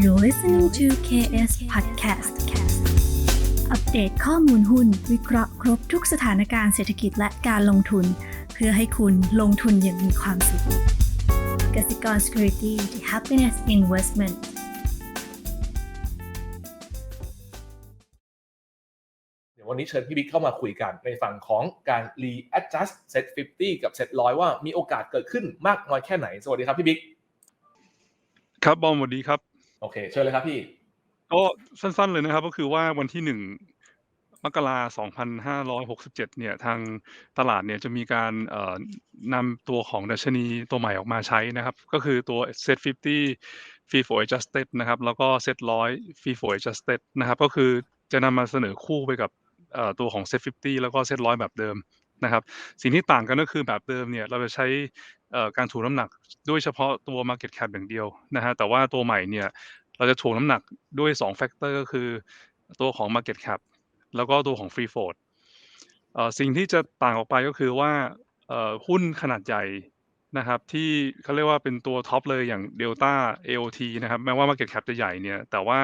You're listening to KS Podcast อัปเดตข้อมูลหุ้น วิเคราะห์ครบทุกสถานการณ์เศรษฐกิจและการลงทุน เพื่อให้คุณลงทุนอย่างมีความสุขกสิกร Security the Happiness Investment เดี๋ยววันนี้เชิญพี่บิ๊กเข้ามาคุยกันในฝั่งของการ readjust set 50 กับ set 100 ว่ามีโอกาสเกิดขึ้นมากน้อยแค่ไหน สวัสดีครับพี่บิ๊กครับบอมสวัสดีครับ โอเคเชิญเลยครับพี่ก็สั้นๆเลยนะครับ ก็คือว่าวันที่หนึ่งมกราสองพันห้าร้อยหกสิบเจ็ดเนี่ยทางตลาดเนี่ยจะมีการนำตัวของดัชนีตัวใหม่ออกมาใช้นะครับ ก็คือตัว Set 50 Fee for Adjusted นะครับ แล้วก็ Set 100 Fee for Adjusted นะครับ ก็คือจะนำมาเสนอคู่ไปกับตัวของ Set 50 แล้วก็ Set 100 แบบเดิมนะครับสิ่งที่ต่างกันก็คือแบบเดิมเนี่ยเราจะใช้การถ่วงน้ำหนักด้วยเฉพาะตัว Market Cap อย่างเดียวนะฮะแต่ว่าตัวใหม่เนี่ย เราจะถ่วงน้ำหนักด้วย2แฟกเตอร์ก็คือ ตัวของ Market Cap แล้วก็ตัวของ Free Float เอ่อสิ่งที่จะต่างออกไปก็คือว่าหุ้นขนาดใหญ่นะครับที่เขาเรียกว่าเป็นตัวท็อปเลยอย่าง Delta AOT นะครับแม้ว่า Market Cap จะใหญ่เนี่ยแต่ว่า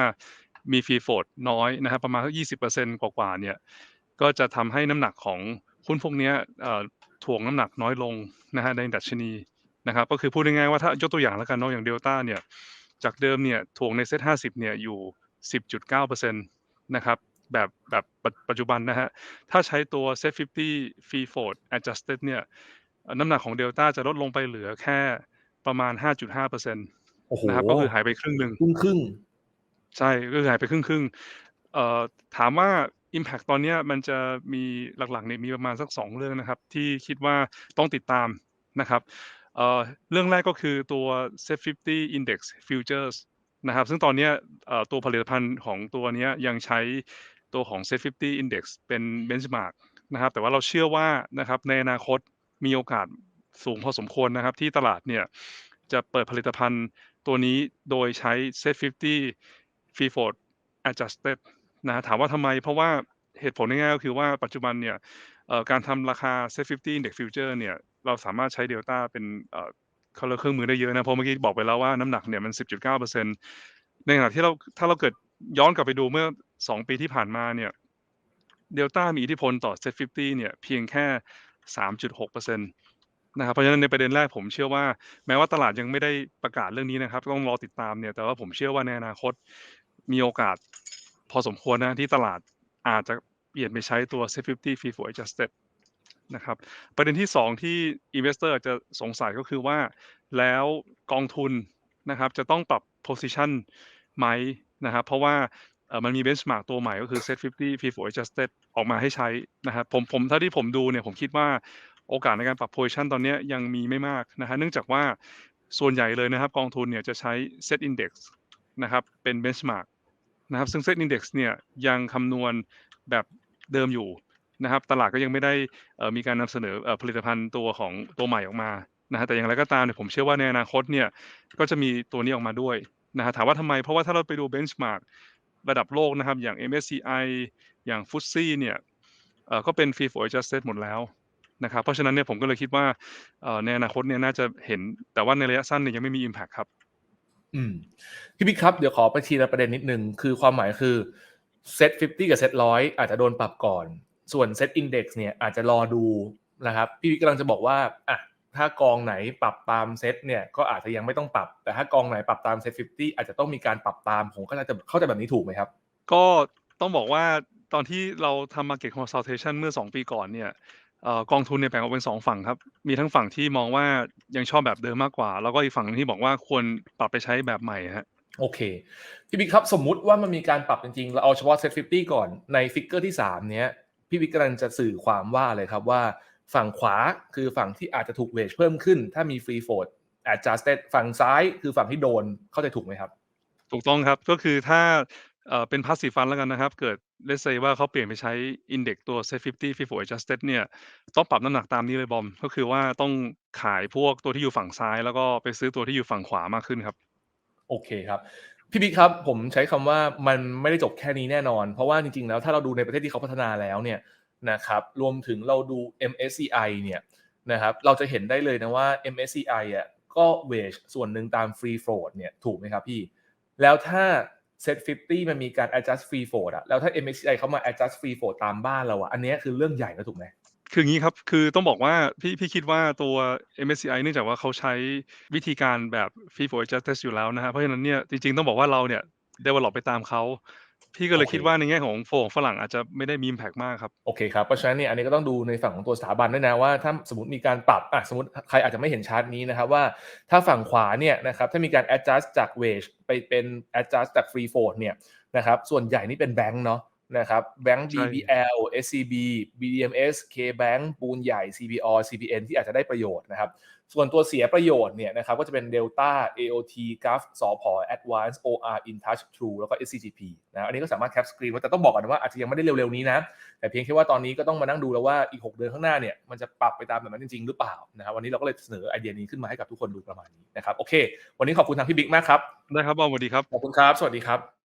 มี Free Float น้อยนะครับประมาณสัก20%กว่าๆเนี่ยก็จะทำให้น้ำหนักของหุ้นพวกนี้ถ่วงน้ำหนักน้อยลงนะฮะในดัชนีนะครับก็คือพูดง่ายๆว่าถ้ายกตัวอย่างแล้วกันเนาะอย่าง Delta เนี่ย จากเดิมเนี่ยถ่วงในเซ็ต50เนี่ยอยู่10.9%นะครับแบบแบบปัจปัจจุบันนะฮะ ถ้าใช้ตัว Set 50 Free Float Adjusted เนี่ยเอ่อน้ำหนักของ Delta จะลดลงไปเหลือแค่ประมาณ 5.5%โอ้โหนะครับก็คือหายไปครึ่งหนึ่งครึ่งครึ่งใช่ก็คือหายไปครึ่งครึ่งๆเอ่อถามว่า Impact ตอนเนี้ยมันจะมีหลักๆเนี่ยมีประมาณสัก 2 เรื่องนะครับ ที่คิดว่าต้องติดตามนะครับ เอ่อเรื่องแรกก็คือตัว Set 50 Index Futures นะครับ ซึ่งตอนนี้ตัวผลิตภัณฑ์ของตัวนี้ยังใช้ตัวของ Set 50 Index เป็น Benchmark นะครับ แต่ว่าเราเชื่อว่านะครับในอนาคตมีโอกาสสูงพอสมควรนะครับ ที่ตลาดเนี่ยจะเปิดผลิตภัณฑ์ตัวนี้โดยใช้ Set 50 Free Float Adjusted นะถามว่าทำไมเพราะว่าเหตุผลง่ายๆก็คือว่าปัจจุบันเนี่ยการทำราคา Set 50 Index Future เนี่ย เราสามารถใช้ Delta เป็นเขาเรเครื่องมือได้เยอะนะ เพราะเมื่อกี้บอกไปแล้วว่าน้ำหนักเนี่ยมัน 10.9%ในขณะที่เราถ้าเราเกิดย้อนกลับไปดูเมื่อ 2 ปีที่ผ่านมาเนี่ย Delta มีอิทธิพลต่อ Set 50เนี่ยเพียงแค่ 3.6%นะครับเพราะฉะนั้นในประเด็นแรกผมเชื่อว่า แม้ว่าตลาดยังไม่ได้ประกาศเรื่องนี้นะครับ ต้องรอติดตามเนี่ยแต่ว่าผมเชื่อว่าในอนาคตมีโอกาสพอสมควรนะที่ตลาดอาจจะเปลี่ยนไปใช้ตัว Set 50 Free Float Adjusted นะครับ ประเด็นที่ 2 ที่ Investor อาจจะสงสัยก็คือว่า แล้วกองทุนนะครับจะต้องปรับ Position ไหมนะครับ เพราะว่ามันมี Benchmark ตัวใหม่ก็คือ Set 50 Free f o r Adjusted ออกมาให้ใช้นะครับผมผมเท่าที่ผมดูเนี่ยผมคิดว่าโอกาสในการปรับ Position ตอนนี้ยยังมีไม่มากนะฮะเนื่องจากว่าส่วนใหญ่เลยนะครับกองทุนเนี่ยจะใช้ Set Index นะครับเป็น Benchmark นะครับซึ่ง Set Index เนี่ยยังคำนวณแบบเดิมอยู่ นะครับ ตลาดก็ยังไม่ได้มีการนำเสนอผลิตภัณฑ์ตัวของตัวใหม่ออกมานะฮะแต่อย่างไรก็ตามเนี่ยผมเชื่อว่าในอนาคตเนี่ยก็จะมีตัวนี้ออกมาด้วยนะฮะถามว่าทำไม เพราะว่าถ้าเราไปดู Benchmark ระดับโลกนะครับ อย่าง MSCI อย่าง FTSE เนี่ยก็เป็น Free Float Adjusted หมดแล้วนะครับ เพราะฉะนั้นเนี่ยผมก็เลยคิดว่าในอนาคตเนี่ยน่าจะเห็น แต่ว่าในระยะสั้นเนี่ยยังไม่มี Impact ครับ อืมพี่บิ๊กครับ เดี๋ยวขอไปทีละประเด็นนิดนึง คือความหมายคือเซต50กับเซ็ต100อาจจะโดนปรับก่อน ส่วนเซ็ตอินดี x เนี่ยอาจจะรอดูนะครับพี่บิ๊กกำลังจะบอกว่าอะถ้ากองไหนปรับตามเซ็ตเนี่ยก็อาจจะยังไม่ต้องปรับ แต่ถ้ากองไหนปรับตามเซ็ต50อาจจะต้องมีการปรับตามผมก็จะเข้าใจแบบนี้ถูกไหมครับ ก็ต้องบอกว่าตอนที่เราทำ Market Consultation เมื่อ 2 ปีก่อนเนี่ยเอ่อกองทุนเนี่ยแบ่งออกเป็น 2 ฝั่งครับ มีทั้งฝั่งที่มองว่ายังชอบแบบเดิมมากกว่า แล้วก็อีกฝั่งหนึ่งที่บอกว่าควรปรับไปใช้แบบใหม่ฮะโอเคพี่บิ๊กครับสมมุติว่ามันมีการปรับจริงๆเราเอาเฉพาะเซ็ต50ก่อนในฟิกเกอร์ที่3เนี้ย พี่บิ๊กกำลังจะสื่อความว่าอะไรครับว่า ฝั่งขวาคือฝั่งที่อาจจะถูกเวชเพิ่มขึ้น ถ้ามีฟรีโฟ a ด adjusted ฝั่งซ้ายคือฝั่งที่โดนเข้าใจถูกไหมครับ ถูกต้องครับก็คือถ้าเอ่อเป็น passive fund แล้วกันนะครับ เกิด let's say ว่าเขาเปลี่ยนไปใช้ index ตัว set 50 Free Float Adjusted เนี่ยต้องปรับน้ำหนักตามนี้เลยบอม ก็คือว่าต้องขายพวกตัวที่อยู่ฝั่งซ้าย แล้วก็ไปซื้อตัวที่อยู่ฝั่งขวามากขึ้นครับ โอเคครับ พี่บิ๊กครับผมใช้คำว่ามันไม่ได้จบแค่นี้แน่นอน เพราะว่าจริงๆแล้วถ้าเราดูในประเทศที่เขาพัฒนาแล้วเนี่ยนะครับรวมถึงเราดู MSCI เนี่ยนะครับเราจะเห็นได้เลยนะว่า MSCI อะก็เวชส่วนหนึ่งตาม Free Float เนี่ยถูกไหมครับพี่ แล้วถ้า Set 50 มันมีการ adjust free float อะแล้วถ้า MSCI เขามา adjust free float ตามบ้านเราอะอันนี้คือเรื่องใหญ่นะถูกไหม คืออย่างงี้ครับ คือต้องบอกว่าพี่พี่คิดว่าตัว MSCI เนื่องจากว่าเขาใช้วิธีการแบบ Free Float Adjusted อยู่แล้วนะครับเพราะฉะนั้นเนี่ยจริงๆต้องบอกว่าเราเนี่ย develop ไปตามเขาพี่ก็เลยโอเคคิดว่าในแง่ของโฟลของฝรั่งอาจจะไม่ได้มี impact มากครับโอเคครับเพราะฉะนั้นเนี่ยอันนี้ก็ต้องดูในฝั่งของตัวสถาบันด้วยนะว่าถ้าสมมติมีการปรับอะสมมติใครอาจจะไม่เห็นชาร์ตนี้นะครับว่าถ้าฝั่งขวาเนี่ยนะครับถ้ามีการ adjust จาก wage ไปเป็น adjust จาก free float เนี่ยนะครับส่วนใหญ่นี่เป็นแบงก์เนาะ นะครับแบงก์ใช่ BBL SCB BDMs KBank ปูนใหญ่ CBO CPN ที่อาจจะได้ประโยชน์นะครับส่วนตัวเสียประโยชน์เนี่ยนะครับก็จะเป็น Delta AOT GUF สพ Advance OR InTouch True แล้วก็ SCGP นะอันนี้ก็สามารถแคปสกรีนไว้แต่ต้องบอกกันว่าอาจจะยังไม่ได้เร็วๆนี้นะ แต่เพียงแค่ว่าตอนนี้ก็ต้องมานั่งดูแล้วว่าอีก 6 เดือนข้างหน้าเนี่ยมันจะปรับไปตามแบบนั้นจริง ๆ หรือเปล่านะครับวันนี้เราก็เลยเสนอไอเดียนี้ขึ้นมาให้กับทุกคนดูประมาณนี้นะครับโอเค วันนี้ขอบคุณทางพี่บิ๊กมากครับได้ครับบอมสวัสดีครับขอบคุณครับ สวัสดีครับ